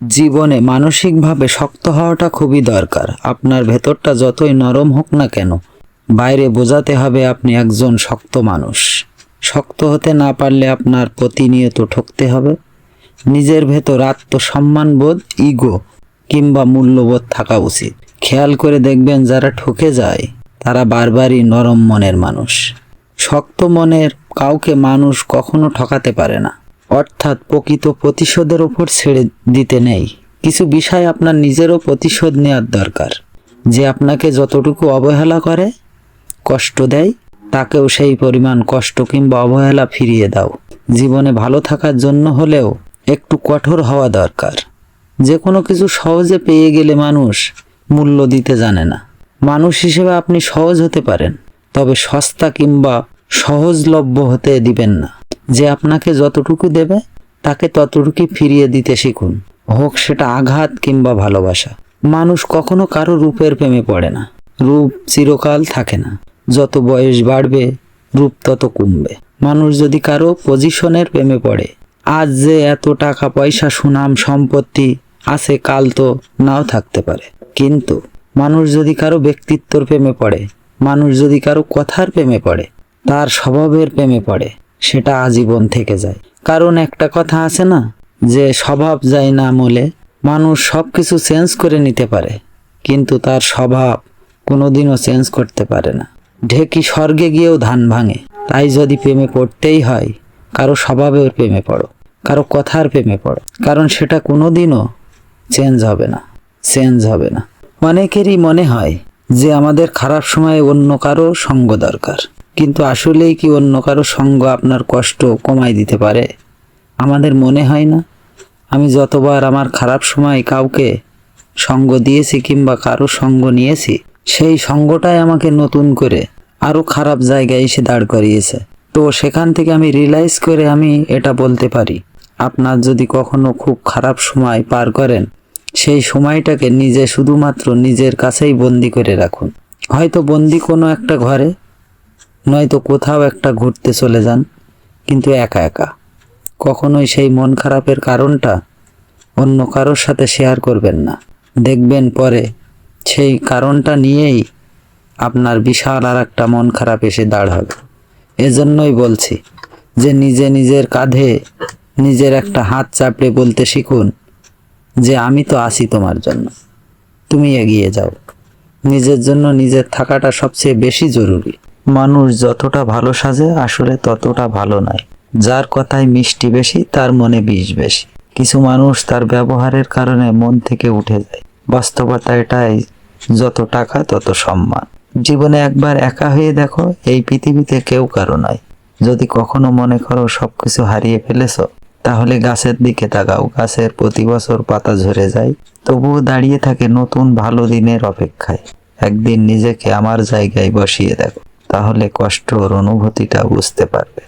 জীবনে মানসিকভাবে শক্ত হওয়াটা খুবই দরকার। আপনার ভেতরটা যতই নরম হোক না কেন, বাইরে বোঝাতে হবে আপনি একজন শক্ত মানুষ। শক্ত হতে না পারলে আপনার প্রতিনিয়ত ঠকতে হবে। নিজের ভেতর আত্মসম্মান বোধ ইগো কিংবা মূল্যবোধ থাকা উচিত। খেয়াল করে দেখবেন যারা ঠকে যায়, তারা বারবারই নরম মনের মানুষ। শক্ত মনের কাউকে মানুষ কখনো ঠকাতে পারে না। অর্থাৎ প্রকৃত প্রতিশোধের ওপর ছেড়ে দিতে নেই। কিছু বিষয় আপনার নিজেরও প্রতিশোধ নেওয়ার দরকার। যে আপনাকে যতটুকু অবহেলা করে, কষ্ট দেয়, তাকেও সেই পরিমাণ কষ্ট কিংবা অবহেলা ফিরিয়ে দাও। জীবনে ভালো থাকার জন্য হলেও একটু কঠোর হওয়া দরকার। যে কোনো কিছু সহজে পেয়ে গেলে মানুষ মূল্য দিতে জানে না। মানুষ হিসেবে আপনি সহজ হতে পারেন, তবে সস্তা কিংবা সহজলভ্য হতে দিবেন না। যে আপনাকে যতটুকু দেবে, তাকে ততটুকু ফিরিয়ে দিতে শিখুন। হোক সেটা আঘাত কিংবা ভালোবাসা। মানুষ কখনো কারও রূপের প্রেমে পড়ে না। রূপ চিরকাল থাকে না। যত বয়স বাড়বে, রূপ তত কমবে। মানুষ যদি কারও পজিশনের প্রেমে পড়ে, আজ যে এত টাকা, পয়সা, সুনাম, সম্পত্তি আছে, কাল তো নাও থাকতে পারে। কিন্তু মানুষ যদি কারও ব্যক্তিত্বর প্রেমে পড়ে, মানুষ যদি কারও কথার প্রেমে পড়ে, তার স্বভাবের প্রেমে পড়ে সেটা আজীবন থেকে যায়। কারণ একটা কথা আছে না, যে স্বভাব যায় না মলে, মানুষ সব কিছু চেঞ্জ করে নিতে পারে, কিন্তু তার স্বভাব কোনোদিনও চেঞ্জ করতে পারে না। ঢেকি স্বর্গে গিয়েও ধান ভাঙে, তাই যদি প্রেমে পড়তেই হয়, কারও স্বভাবের প্রেমে পড়ো, কারও কথার প্রেমে পড়ো, কারণ সেটা কোনোদিনও চেঞ্জ হবে না, চেঞ্জ হবে না। অনেকেরই মনে হয় যে আমাদের খারাপ সময়ে অন্য কারও সঙ্গ দরকার। কিন্তু আসলেই কি অন্য কারও সঙ্গ আপনার কষ্ট কমাই দিতে পারে? আমাদের মনে হয় না। আমি যতবার আমার খারাপ সময় কাউকে সঙ্গ দিয়েছি কিংবা কারও সঙ্গ নিয়েছি, সেই সঙ্গটাই আমাকে নতুন করে আরও খারাপ জায়গায় এসে দাঁড় করিয়েছে। তো সেখান থেকে আমি রিয়েলাইজ করে আমি এটা বলতে পারি। আপনার যদি কখনো খুব খারাপ সময় পার করেন, সেই সময়টাকে নিজে শুধুমাত্র নিজের কাছেই বন্দি করে রাখুন। হয়তো বন্দি কোনো একটা ঘরে নয়তো কোথাও একটা ঘুরতে চলে যান, কিন্তু একা একা। কখনোই সেই মন খারাপের কারণটা অন্য কারোর সাথে শেয়ার করবেন না। দেখবেন পরে সেই কারণটা নিয়েই আপনার বিশাল আর একটা মন খারাপ এসে দাঁড় হবে। এজন্যই বলছি যে নিজে নিজের কাঁধে নিজের একটা হাত চাপড়ে বলতে শিখুন যে আমি তো আছি তোমার জন্য। তুমি এগিয়ে যাও। নিজের জন্য নিজের থাকাটা সবচেয়ে বেশি জরুরি। মানুষ যতটা ভালো সাজে, আসলে ততটা ভালো নয়। যার কথায় মিষ্টি বেশি, তার মনে বিষ বেশি। কিছু মানুষ তার ব্যবহারের কারণে মন থেকে উঠে যায়। বাস্তবতা এটাই, যত টাকা, তত সম্মান। জীবনে একবার একা হয়ে দেখো, এই পৃথিবীতে কেউ কারও নয়। যদি কখনো মনে করো সবকিছু হারিয়ে ফেলেছো, তাহলে গাছের দিকে তাকাও। গাছের প্রতি বছর পাতা ঝরে যায়। তবুও দাঁড়িয়ে থাকে নতুন ভালো দিনের অপেক্ষায়। একদিন নিজেকে আমার জায়গায় বসিয়ে দেখো। তাহলে কষ্টর অনুভূতিটা বুঝতে পারবে।